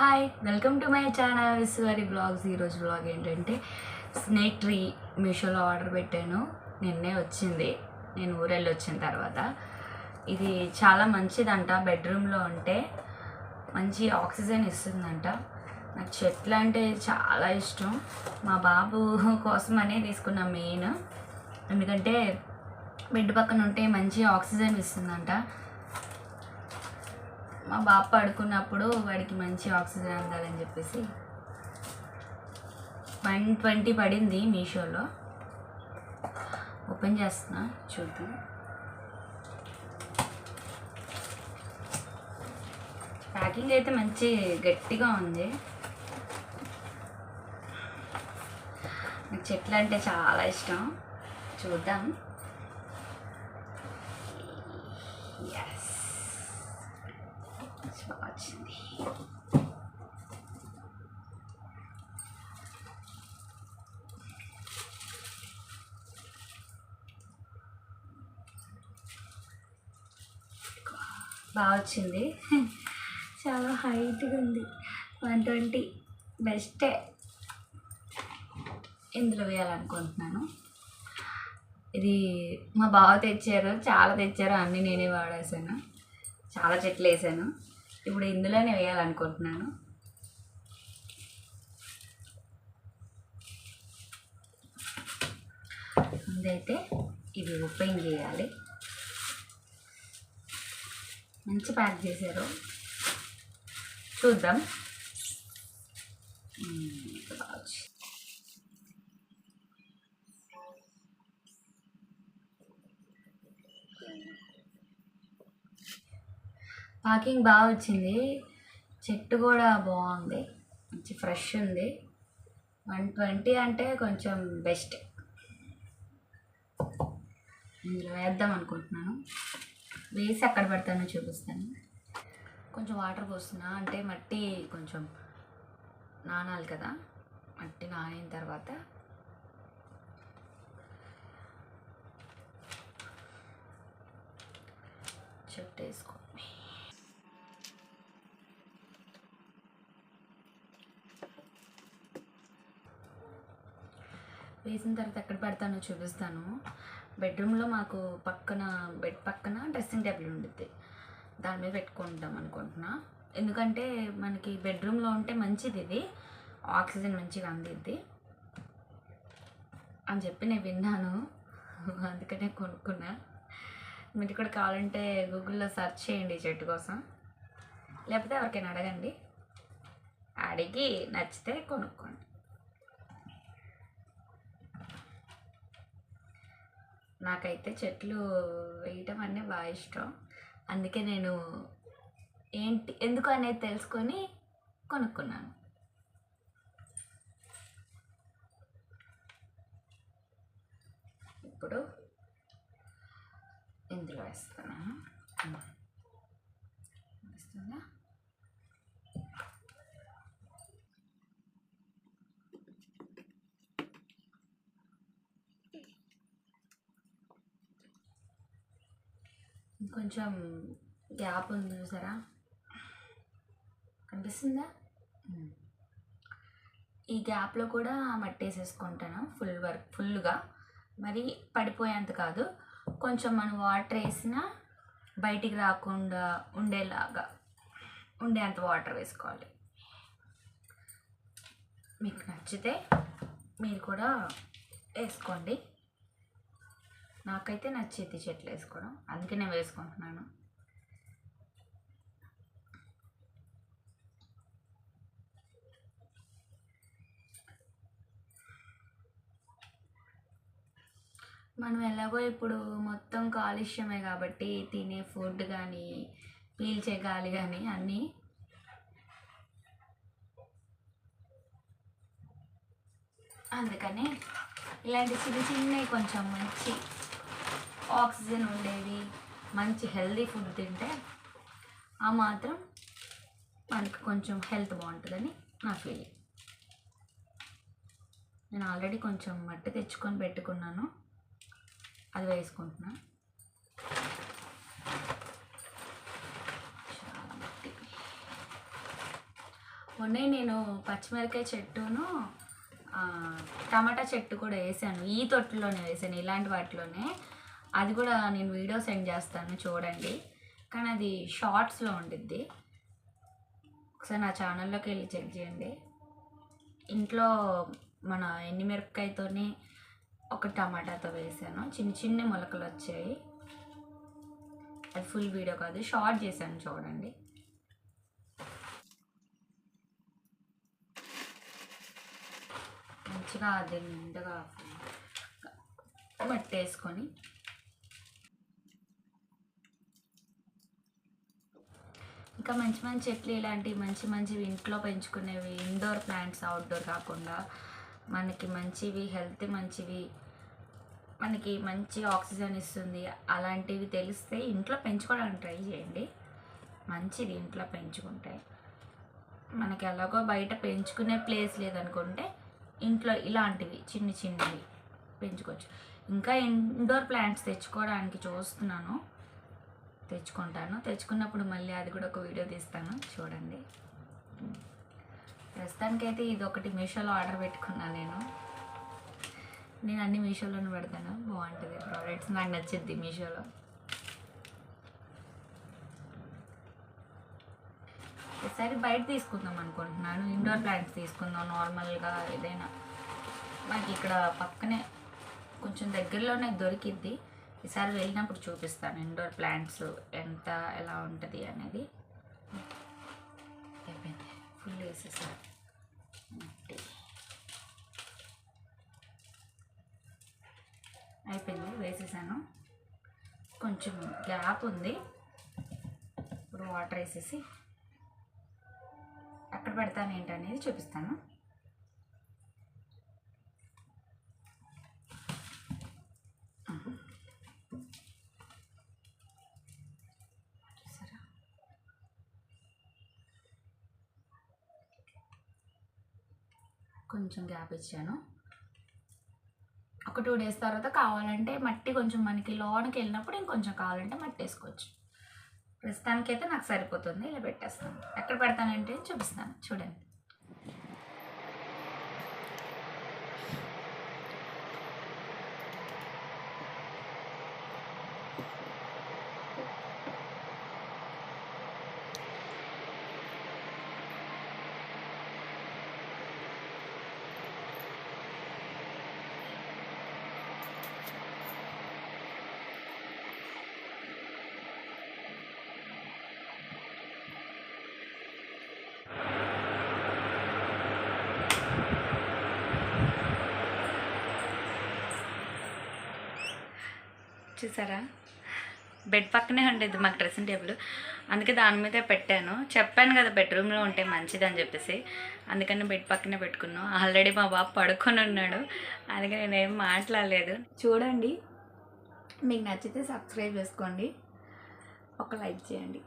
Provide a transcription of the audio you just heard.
Hi welcome to my channel Vishwari vlogs ఈరోజు vlog ఏంటంటే snake tree మీషోలో order పెట్టాను. నిన్నే వచ్చింది. నేను ఊరెళ్ళి వచ్చిన తర్వాత. ఇది చాలా మంచిదంట. బెడ్రూమ్లో ఉంటే మంచి ఆక్సిజన్ ఇస్తుందంట. నాకు చెట్లు అంటే చాలా ఇష్టం. మా బాబు కోసమనే తీసుకున్న మెయిన్ ఎందుకంటే బెడ్ పక్కన ఉంటే మంచి ఆక్సిజన్ ఇస్తుందంట. మా బాబు పడుకున్నప్పుడు వాడికి మంచి ఆక్సిజన్ అందాలని చెప్పేసి వన్ ట్వంటీ పడింది మీషోలో. ఓపెన్ చేస్తున్నా చూద్దాం. ప్యాకింగ్ అయితే మంచి గట్టిగా ఉంది. నాకు చెట్లు అంటే చాలా ఇష్టం. చూద్దాం ఎస్ బాగా వచ్చింది బాగా వచ్చింది చాలా హైట్గా ఉంది. One twenty. బెస్టే. ఇందులో వేయాలనుకుంటున్నాను. ఇది మా బావ తెచ్చారు చాలా తెచ్చారు అన్నీ నేనే వాడేసాను చాలా చెట్లు వేసాను. ఇప్పుడు ఇందులోనే వేయాలనుకుంటున్నాను. ముందైతే ఇది ఓపెన్ చేయాలి. మంచి ప్యాక్ చేశారు. చూద్దాం. ప్యాకింగ్ బాగా వచ్చింది. చెట్టు కూడా బాగుంది. మంచి ఫ్రెష్ ఉంది. వన్ ట్వంటీ అంటే కొంచెం బెస్ట్ ఇందులో వేద్దాం అనుకుంటున్నాను. వేసి అక్కడ పెడతానో చూపిస్తాను. కొంచెం వాటర్ పోస్తున్నా. అంటే మట్టి కొంచెం నానాలి కదా. మట్టి నానిన తర్వాత చెట్టు వేసుకోండి వేసిన తర్వాత ఎక్కడ పెడతానో చూపిస్తాను. బెడ్రూమ్లో మాకు పక్కన బెడ్ పక్కన డ్రెస్సింగ్ టేబుల్ ఉండుద్ది. దాని మీద పెట్టుకుంటాం అనుకుంటున్నా. ఎందుకంటే మనకి బెడ్రూమ్లో ఉంటే మంచిది ఇది. ఆక్సిజన్ మంచిగా అందిద్ది. అని చెప్పి నేను విన్నాను. అందుకనే కొనుక్కున్నా. మీరు కూడా కావాలంటే గూగుల్లో సెర్చ్ చేయండి చెట్టు కోసం. లేకపోతే ఎవరికైనా అడగండి. అడిగి నచ్చితే కొనుక్కోండి. నాకైతే చెట్లు వేయటం అన్నీ బాగా ఇష్టం. అందుకే నేను ఏంటి ఎందుకు అనేది తెలుసుకొని కొనుక్కున్నాను. ఇప్పుడు ఇందులో వేస్తున్నాను. కొంచెం గ్యాప్ ఉంది చూసారా? కనిపిస్తుందా. ఈ గ్యాప్లో కూడా మట్టి వేసేసుకుంటాను ఫుల్ వర్క్ ఫుల్గా. మరి పడిపోయేంత కాదు. కొంచెం మనం వాటర్ వేసినా బయటికి రాకుండా ఉండేలాగా ఉండేంత వాటర్ వేసుకోవాలి. మీకు నచ్చితే మీరు కూడా వేసుకోండి. నాకైతే నచ్చేది చెట్లు వేసుకోవడం అందుకే నేను వేసుకుంటున్నాను. మనం ఎలాగో ఇప్పుడు మొత్తం కాలుష్యమే కాబట్టి తినే ఫుడ్ కానీ పీల్చే గాలి కానీ అన్నీ అందుకని ఇలాంటి చిన్న చిన్నవి కొంచెం మంచి ఆక్సిజన్ ఉండేది మంచి హెల్దీ ఫుడ్ తింటే ఆ మాత్రం మనకు కొంచెం హెల్త్ బాగుంటుందని నా ఫీలింగ్ నేను ఆల్రెడీ కొంచెం మట్టి తెచ్చుకొని పెట్టుకున్నాను. అది వేసుకుంటున్నా. మొన్నే నేను పచ్చిమిరకాయ చెట్టును టమాటా చెట్టు కూడా వేసాను. ఈ తొట్టులోనే వేసాను ఇలాంటి వాటిలోనే. అది కూడా నేను వీడియో సెండ్ చేస్తాను చూడండి. కానీ అది షార్ట్స్లో ఉండిద్ది. ఒకసారి నా ఛానల్లోకి వెళ్ళి చెక్ చేయండి. ఇంట్లో మన ఎండుమిరపకాయతోని ఒక టమాటాతో వేసాను. చిన్న చిన్న మొలకలు వచ్చాయి. అది ఫుల్ వీడియో కాదు షార్ట్ చేశాను చూడండి. మంచిగా అది నిండుగా మట్టి ఇంకా మంచి మంచి చెట్లు ఇలాంటి మంచి మంచివి ఇంట్లో పెంచుకునేవి ఇండోర్ ప్లాంట్స్ అవుట్డోర్ కాకుండా మనకి మంచివి హెల్త్ మంచివి మనకి మంచి ఆక్సిజన్ ఇస్తుంది. అలాంటివి తెలిస్తే ఇంట్లో పెంచుకోవడానికి ట్రై చేయండి. మంచిది ఇంట్లో పెంచుకుంటే. మనకి ఎలాగో బయట పెంచుకునే ప్లేస్ లేదనుకుంటే ఇంట్లో ఇలాంటివి చిన్న చిన్నవి పెంచుకోవచ్చు. ఇంకా ఇండోర్ ప్లాంట్స్ తెచ్చుకోవడానికి చూస్తున్నాను. తెచ్చుకుంటాను. తెచ్చుకున్నప్పుడు మళ్ళీ అది కూడా ఒక వీడియో తీస్తాను. చూడండి. ప్రస్తుతానికైతే ఇది ఒకటి మీషోలో ఆర్డర్ పెట్టుకున్నాను నేను. నేను అన్ని మీషోలోనే పెడతాను. బాగుంటుంది. ప్రోడక్ట్స్ నాకు నచ్చింది మీషోలో. ఈసారి బయట తీసుకుందాం అనుకుంటున్నాను. ఇండోర్ ప్లాంట్స్ తీసుకుందాం నార్మల్గా ఏదైనా. నాకు ఇక్కడ పక్కనే కొంచెం దగ్గరలోనే దొరికిద్ది. ఈసారి వెళ్ళినప్పుడు చూపిస్తాను ఇండోర్ ప్లాంట్స్ ఎంత ఎలా ఉంటుంది అనేది. అయిపోయింది. ఫుల్ వేసేసారి అయిపోయింది వేసేసాను. కొంచెం గ్యాప్ ఉంది. ఇప్పుడు వాటర్ వేసేసి అక్కడ పెడతాను ఏంటనేది చూపిస్తాను. కొంచెం గ్యాప్ ఇచ్చాను. ఒక టూ డేస్ తర్వాత కావాలంటే మట్టి కొంచెం మనకి లోనికి వెళ్ళినప్పుడు ఇంకొంచెం కావాలంటే మట్టి వేసుకోవచ్చు. ప్రస్తుతానికైతే నాకు సరిపోతుంది ఇలా పెట్టేస్తాను. ఎక్కడ పెడతానంటే చూపిస్తాను చూడండి. చూసారా? బెడ్ పక్కనే ఉండేది మాకు డ్రెస్సింగ్ టేబుల్. అందుకే దాని మీదే పెట్టాను. చెప్పాను కదా బెడ్రూమ్లో ఉంటే మంచిది అని చెప్పేసి. అందుకని బెడ్ పక్కనే పెట్టుకున్నాం. ఆల్రెడీ మా బాబు పడుకొని ఉన్నాడు. అందుకే నేనేం మాట్లాడలేదు. చూడండి. మీకు నచ్చితే సబ్స్క్రైబ్ చేసుకోండి. ఒక లైక్ చేయండి.